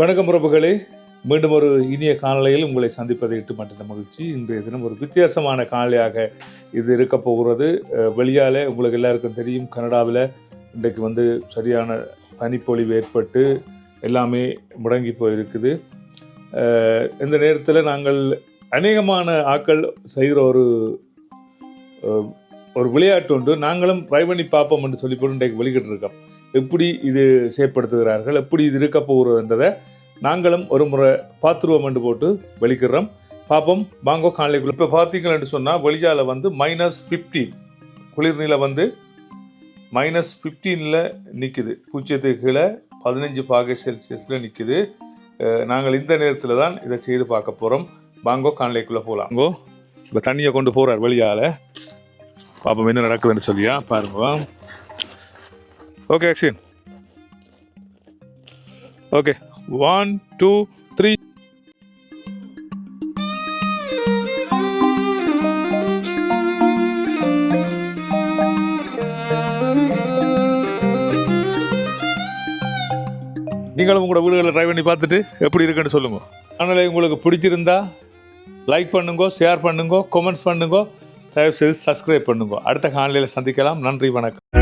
வணக்கம் உறவுகளே மீண்டும் ஒரு இனிய காணொளியில் உங்களை சந்திப்பதை இட்டு மட்டும் மகிழ்ச்சி. இன்றைய தினம் ஒரு வித்தியாசமான காணொளியாக இது இருக்க போகிறது. அஹ், உங்களுக்கு எல்லாருக்கும் தெரியும் கனடாவில் இன்றைக்கு வந்து சரியான பனிப்பொழிவு ஏற்பட்டு எல்லாமே முடங்கி போயிருக்குது. இந்த நேரத்தில் நாங்கள் அநேகமான ஆக்கள் செய்கிற ஒரு ஒரு விளையாட்டு உண்டு. நாங்களும் ட்ரை பண்ணி பார்ப்போம் என்று சொல்லி போட்டு இன்றைக்கு வெளிக்கிட்டு இருக்கோம் எப்படி இது செயற்படுத்துகிறார்கள் எப்படி இது இருக்க போகிறதுன்றதை நாங்களும் ஒரு முறை பார்த்துருவோம் என்று போட்டு வெளிக்கிறோம் பார்ப்போம் பாங்கோ காலைக்குள்ள இப்போ பார்த்தீங்கன்னு சொன்னால் வெளியால் வந்து மைனஸ் ஃபிஃப்டீன் குளிர்நிலை வந்து மைனஸ் ஃபிஃப்டீனில் நிற்குது பூஜ்ஜியத்துக்கு கீழே பதினஞ்சு பாகை செல்சியஸில் நிற்குது நாங்கள் இந்த நேரத்தில் தான் இதை செய்து பார்க்க போகிறோம் பாங்கோ காலைக்குள்ளே போகலாம். அங்கோ இப்போ தண்ணியை கொண்டு போகிறார் வெளியால். பாப்போம் என்ன நடக்குதுன்னு சொல்லியா? பாருங்க. Okay action okay one two three நீங்களும் உங்களோட வீடுகளை ட்ரை பண்ணி பார்த்துட்டு எப்படி இருக்குன்னு சொல்லுங்கள் அதனால் உங்களுக்கு பிடிச்சிருந்தா லைக் பண்ணுங்க ஷேர் பண்ணுங்க கமெண்ட்ஸ் பண்ணுங்க. தயவு செய்து சப்ஸ்கிரைப் பண்ணுங்க. அடுத்த காலையில் சந்திக்கலாம். நன்றி வணக்கம்.